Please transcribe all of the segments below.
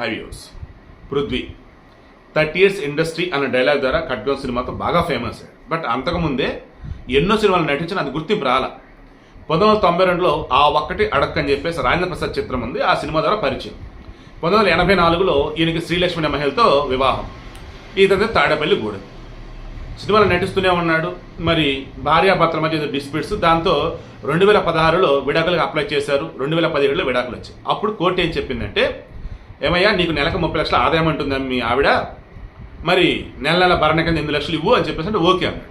హైవ్యూస్ Prithvi. Thirty years industry అన్న dialogue ద్వారా ఖడ్గం సినిమాతో బాగా ఫేమస్ అయ్యాడు. బట్ అంతకుముందే ఎన్నో సినిమాలు నటించిన అది గుర్తింపు రాలా. పంతొమ్మిది వందల తొంభై రెండులో ఆ ఒక్కటి అడక్ అని చెప్పేసి రాజేంద్ర ప్రసాద్ చిత్రం ఉంది. ఆ సినిమా ద్వారా పరిచయం. పంతొమ్మిది వందల ఎనభై నాలుగులో ఈయనకి శ్రీలక్ష్మి మహిళతో వివాహం. ఇదంతా తాడేపల్లి గూడెం. సినిమాలో నటిస్తూనే ఉన్నాడు. మరి భార్యాభర్తల మధ్య డిస్ప్యూట్స్. దాంతో రెండు వేల పదహారులో విడాకులకు అప్లై చేశారు. రెండు వేల పదిహేడులో విడాకులు వచ్చాయి. అప్పుడు కోర్టు ఏం చెప్పిందంటే ఏమయ్యా నీకు నెలకు ముప్పై లక్షల ఆదాయం ఉంటుంది మీ ఆవిడ? మరి నెల నెల భరణ కింద ఎనిమిది లక్షలు ఇవ్వు అని చెప్పేసి అంటే ఓకే అన్నాడు.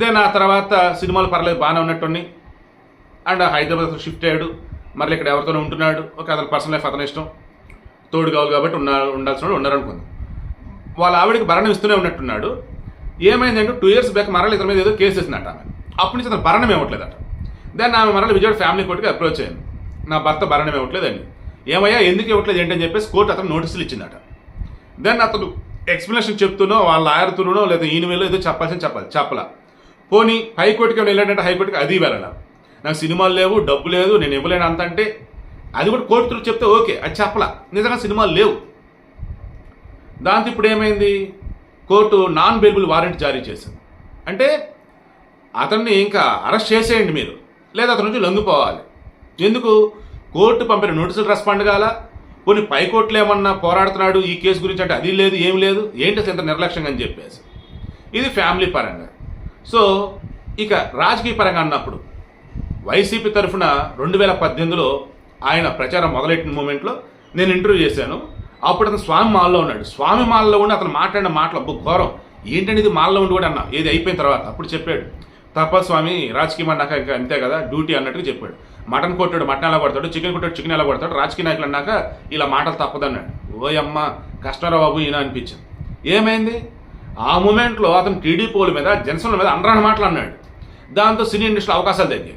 దెన్ ఆ తర్వాత సినిమాలు పర్లేదు బాగానే ఉన్నట్టుని అండ్ హైదరాబాద్ షిఫ్ట్ అయ్యాడు. మరి ఇక్కడ ఎవరితోనో ఉంటున్నాడు. ఒక అతని పర్సనల్ లైఫ్ అతని ఇష్టం. తోడు కావాలి కాబట్టి ఉన్న ఉండాల్సిన వాళ్ళు ఉన్నారనుకుందాం. వాళ్ళ ఆవిడకి భరణం ఇస్తూనే ఉన్నట్టున్నాడు. ఏమైందంటే టూ ఇయర్స్ బ్యాక్ మరల ఇతని మీద ఏదో కేసు వేసిందట ఆమె. అప్పటి నుంచి అతను భరణం ఇవ్వట్లేదట దెన్ ఆమె మరల విజయవాడ ఫ్యామిలీ కోర్టుకి అప్రోచ్ అయింది. నా భర్త భరణం ఇవ్వట్లేదని ఏమయ్యా ఎందుకు ఇవ్వట్లేదు ఏంటని చెప్పేసి కోర్టు అతను నోటీసులు ఇచ్చిందట. దెన్ అతను ఎక్స్ప్లెనేషన్ చెప్తున్నో వాళ్ళ లాయర్తోనో లేదా ఈయన ఏదో చెప్పాల్సిన చెప్పాలి చెప్పలా. పోనీ హైకోర్టుకి వెళ్ళాడంటే హైకోర్టుకి అది వెళ్ళాల? నాకు సినిమాలు లేవు డబ్బు లేదు నేను ఇవ్వలేను అంత అంటే అది కూడా కోర్టు చెప్తే ఓకే అది చెప్పలా. నిజంగా సినిమాలు లేవు. దాంతో ఇప్పుడు ఏమైంది? కోర్టు నాన్ బెయిలబుల్ వారెంట్ జారీ చేసింది. అంటే అతన్ని ఇంకా అరెస్ట్ చేసేయండి మీరు. లేదా అతని నుంచి లొంగిపోవాలి. ఎందుకు? కోర్టు పంపిన నోటీసులు రెస్పాండ్ కాల? కొన్ని పైకోట్లు ఏమన్నా పోరాడుతున్నాడు ఈ కేసు గురించి అంటే అది లేదు ఏం లేదు? ఏంటి అసలు ఇంత నిర్లక్ష్యంగా అని చెప్పేసి. ఇది ఫ్యామిలీ పరంగా. సో ఇక రాజకీయ పరంగా అన్నప్పుడు వైసీపీ తరఫున రెండు వేల పద్దెనిమిదిలో ఆయన ప్రచారం మొదలెట్టిన మూమెంట్లో నేను ఇంటర్వ్యూ చేశాను. అప్పుడు అతను స్వామి మాల్లో ఉన్నాడు. స్వామి మాల్లో ఉండి అతను మాట్లాడిన మాటలు అబ్బో ఘోరం. ఏంటంటే ఇది మాల్లో ఉండి కూడా అన్నా? ఏది అయిపోయిన తర్వాత అప్పుడు చెప్పాడు. తప్ప స్వామి రాజకీయం అన్నాక ఇంకా అంతే కదా డ్యూటీ అన్నట్టుగా చెప్పాడు. మటన్ కొట్టాడు మటన్ ఎలా కొడతాడు చికెన్ కొట్టాడు చికెన్ ఎలా కొడతాడు రాజకీయ నాయకులు అన్నాక ఇలా మాటలు తప్పదన్నాడు. ఓయమ్మ కష్టరా బాబు ఈయన అనిపించింది. ఏమైంది? ఆ మూమెంట్లో అతను టీడీపీల మీద జనసేన మీద అనరాని మాటలు అన్నాడు. దాంతో సినీ ఇండస్ట్రీలో అవకాశాలు తగ్గాయి.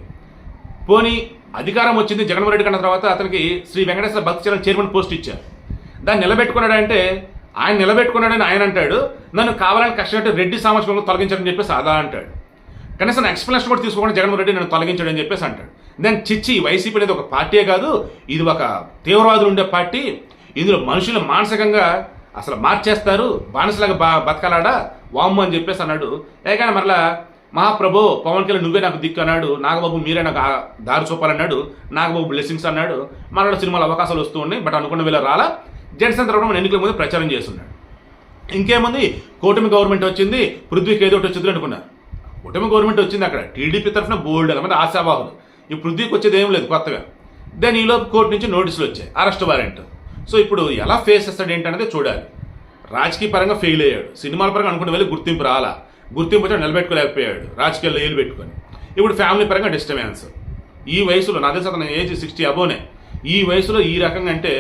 పోనీ అధికారం వచ్చింది జగన్మోహన్ రెడ్డి కన్న తర్వాత అతనికి శ్రీ వెంకటేశ్వర భక్తి చరణ్ చైర్మన్ పోస్ట్ ఇచ్చారు. దాన్ని నిలబెట్టుకున్నాడంటే ఆయన నిలబెట్టుకున్నాడని ఆయన అంటాడు నన్ను కావాలని కష్టపడి రెడ్డి సామాజిక తొలగించాడని చెప్పేసి అదా అంటాడు. కనీసం ఎక్స్ప్లెనేషన్ కూడా తీసుకోకుండా జగన్మోహన్ రెడ్డి నన్ను తొలగించాడని చెప్పేసి అంటాడు. దాని చిచ్చి వైసీపీ అనేది ఒక పార్టీయే కాదు ఇది ఒక తీవ్రవాదులు ఉండే పార్టీ. ఇందులో మనుషులు మానసికంగా అసలు మార్చేస్తారు బానిసలాగా బా బతకాలాడా? వామ్ము అని చెప్పేసి అన్నాడు. ఏకాని మరలా మహాప్రభు పవన్ కళ్యాణ్ నువ్వే నాకు దిక్కు అన్నాడు. నాగబాబు మీరే నాకు దారి చూపాలన్నాడు. నాగబాబు బ్లెస్సింగ్స్ అన్నాడు. మరలా సినిమాలు అవకాశాలు వస్తూ ఉన్నాయి బట్ అనుకున్న వేళ రాలా. జనసేన తరఫున ఎన్నికల ముందు ప్రచారం చేస్తున్నాడు. ఇంకేముంది? కూటమి గవర్నమెంట్ వచ్చింది పృథ్వీకి ఏదో ఒకటి వచ్చింది అనుకున్నారు కూటమి గవర్నమెంట్ వచ్చింది అక్కడ. టీడీపీ తరఫున బోల్డ్ అనమాట ఆశావాహులు. ఈ పృథ్వీకి వచ్చేది ఏం లేదు కొత్తగా. దెన్ ఈలోపు కోర్టు నుంచి నోటీసులు వచ్చాయి. అరెస్ట్ వారెంట్ సో ఇప్పుడు ఎలా ఫేస్ చేస్తాడు ఏంటనేది చూడాలి. రాజకీయ పరంగా ఫెయిల్ అయ్యాడు. సినిమాల పరంగా అనుకున్న వెళ్ళి గుర్తింపు రాలా. గుర్తింపు వచ్చి నిలబెట్టుకోలేకపోయాడు. రాజకీయాల్లో ఏలు పెట్టుకొని. ఇప్పుడు ఫ్యామిలీ పరంగా డిస్టర్బెన్స్ ఈ వయసులో నా తెలిసి అతను ఏజ్ సిక్స్టీ అబోనే ఈ వయసులో ఈ రకంగా అంటే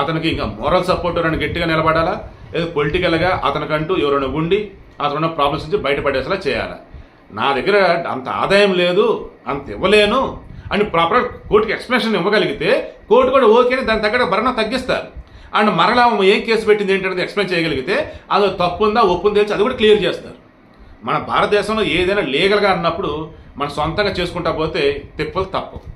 అతనికి ఇంకా మోరల్ సపోర్ట్ ఎవరైనా గట్టిగా నిలబడాలా? లేదా పొలిటికల్గా అతనికంటూ ఎవరైనా ఉండి అతనున్న ప్రాబ్లమ్స్ నుంచి బయటపడేసేలా చేయాలా? నా దగ్గర అంత ఆదాయం లేదు అంత ఇవ్వలేను అని ప్రాపర్ కోర్టుకి ఎక్స్ప్లెనేషన్ ఇవ్వగలిగితే కోర్టు కూడా ఓకే అని దాని తగ్గట్టు భరణం తగ్గిస్తారు. అండ్ మరలా ఏం కేసు పెట్టింది ఏంటనేది ఎక్స్ప్లెయిన్ చేయగలిగితే అది తప్పు ఉందా ఒప్పు తెలిసి అది కూడా క్లియర్ చేస్తారు. మన భారతదేశంలో ఏదైనా లీగల్గా అన్నప్పుడు మనం సొంతంగా చేసుకుంటా పోతే తిప్పలు తప్పదు